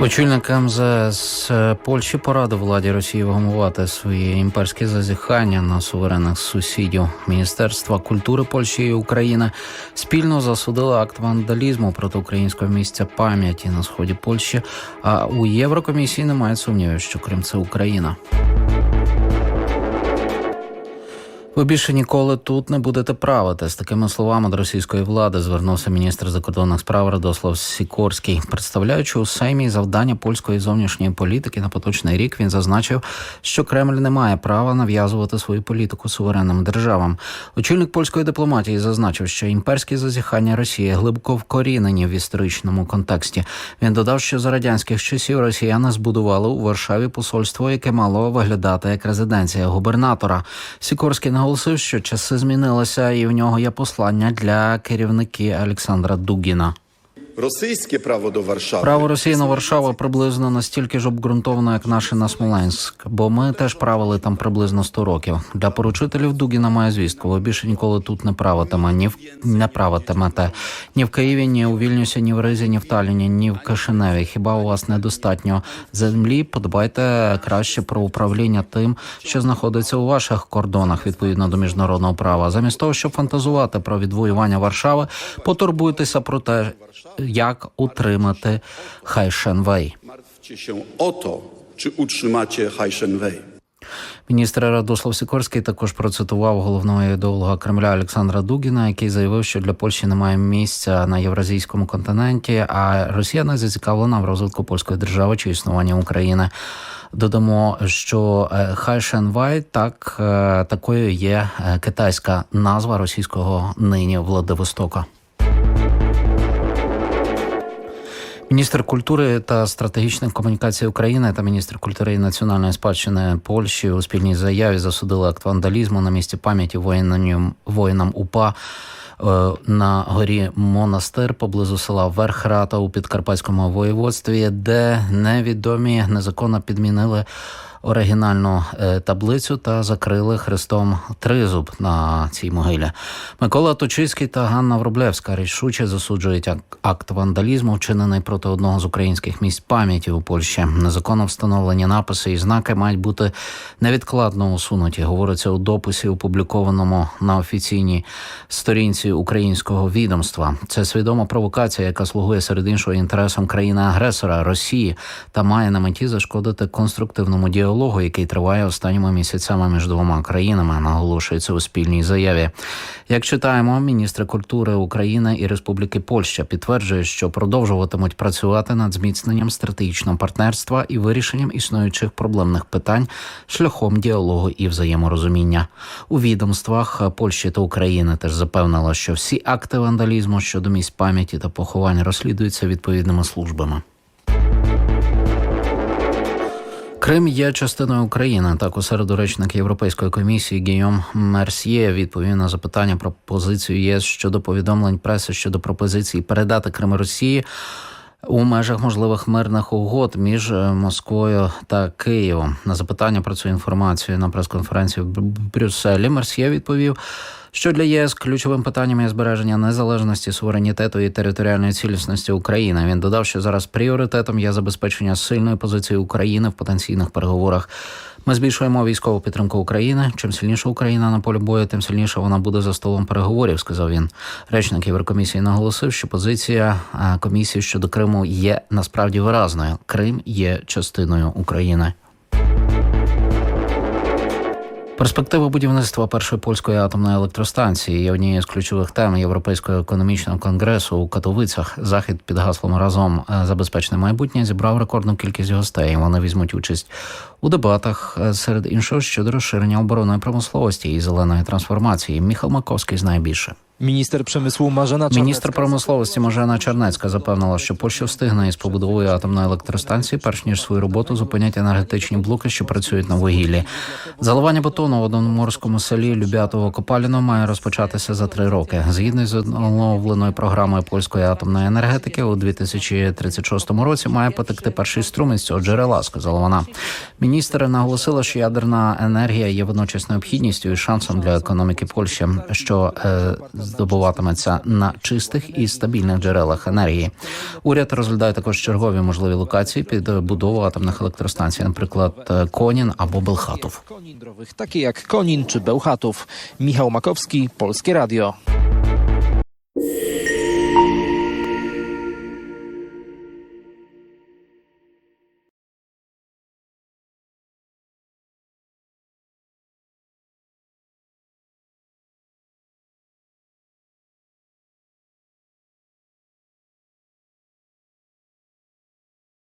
Очільник з Польщі порадив владі Росії вгамувати свої імперські зазіхання на суверенних сусідів. Міністерства культури Польщі і України спільно засудили акт вандалізму проти українського місця пам'яті на сході Польщі. А у Єврокомісії немає сумнівів, що Крим це Україна. Ви більше ніколи тут не будете правити. З такими словами до російської влади звернувся міністр закордонних справ Радослав Сікорський. Представляючи у Сеймі завдання польської зовнішньої політики на поточний рік, він зазначив, що Кремль не має права нав'язувати свою політику суверенним державам. Очільник польської дипломатії зазначив, що імперські зазіхання Росії глибоко вкорінені в історичному контексті. Він додав, що за радянських часів росіяни збудували у Варшаві посольство, яке мало виглядати як резиденція губернатора. Сікорський наголосив, що часи змінилися, і в нього є послання для керівники Олександра Дугіна. Російське право до Варшави Право Росії на Варшаву приблизно настільки ж обґрунтовано, як наше на Смоленськ, бо ми теж правили там приблизно 100 років. Для поручителів Дугіна має звістку. Ви більше ніколи тут не правитиме, ні в не правитимете ні в Києві, ні у Вільнюсі, ні в Ризі, ні в Талліні, ні в Кишиневі. Хіба у вас недостатньо землі? Подбайте краще про управління тим, що знаходиться у ваших кордонах відповідно до міжнародного права. Замість того, щоб фантазувати про відвоювання Варшави, потурбуйтеся про те, як утримати Хайшенвей. To, czy utrzymacie Hajszenwej. Міністр Радослав Сікорський також процитував головного ідеолога Кремля Олександра Дугіна, який заявив, що для Польщі немає місця на євразійському континенті, а Росія не зацікавлена в розвитку польської держави чи існування України. Додамо, що е, Хайшенвай так е, такою є е, китайська назва російського нині Владивостока. Міністр культури та стратегічних комунікацій України та міністр культури і національної спадщини Польщі у спільній заяві засудили акт вандалізму на місці пам'яті воїнам, воїнам УПА е, на горі Монастир поблизу села Верхрата у Підкарпатському воєводстві, де невідомі незаконно підмінили оригінальну е, таблицю та закрили хрестом тризуб на цій могилі. Микола Точицький та Ганна Врублевська рішуче засуджують ак- акт вандалізму, вчинений проти одного з українських місць пам'яті у Польщі. Незаконно встановлені написи і знаки мають бути невідкладно усунуті. Говориться у дописі, опублікованому на офіційній сторінці українського відомства. Це свідома провокація, яка слугує серед іншого інтересам країни-агресора Росії та має на меті зашкодити конструктивному діалогу, який триває останніми місяцями між двома країнами. Наголошується у спільній заяві. Як читаємо, міністри культури України і Республіки Польща підтверджують, що продовжуватимуть працювати над зміцненням стратегічного партнерства і вирішенням існуючих проблемних питань шляхом діалогу і взаєморозуміння. У відомствах Польщі та України теж запевнило, що всі акти вандалізму щодо місць пам'яті та поховань розслідуються відповідними службами. Крим є частиною України. Так у середу речник Європейської комісії Гійом Мерсьє відповів на запитання про позицію ЄС щодо повідомлень преси щодо пропозиції передати Крим Росії у межах можливих мирних угод між е, Москвою та Києвом. На запитання про цю інформацію на прес-конференції в Брюсселі Мерсьє відповів. Що для ЄС ключовим питанням є збереження незалежності, суверенітету і територіальної цілісності України. Він додав, що зараз пріоритетом є забезпечення сильної позиції України в потенційних переговорах. Ми збільшуємо військову підтримку України. Чим сильніша Україна на полі бою, тим сильніше вона буде за столом переговорів. Сказав він. Речник Єврокомісії наголосив, що позиція е, комісії щодо Криму є насправді виразною. Крим є частиною України. Перспектива будівництва першої польської атомної електростанції є однією з ключових тем Європейського економічного конгресу у Катовицях. Захід під гаслом разом е, забезпечне майбутнє зібрав рекордну кількість гостей. Вони візьмуть участь у дебатах е, серед іншого щодо розширення оборонної промисловості і зеленої трансформації. Міхал Маковський знає більше. Міністр przemysłu Marzena Міністр промисловості Можена Чернецька запевнила, що Польща встигне із побудовою атомної електростанції, перш ніж свою роботу зупинять енергетичні блоки, що працюють на вугіллі. Заливання бетону в одноморському селі Любятово Копаліно має розпочатися за три роки. Згідно з оновленою програмою польської атомної енергетики, у 2036 році має потекти перший струм із цього джерела, сказала вона. Міністр наголосила, що ядерна енергія є водночас необхідністю і шансом для економіки Польщі, що е, здобуватиметься на чистих і стабільних джерелах енергії. Уряд розглядає також чергові можливі локації під будову атомних електростанцій, наприклад, Конін або Белхатов. Такі як Конін чи Белхатов. Міхал Маковський, Польське Радіо.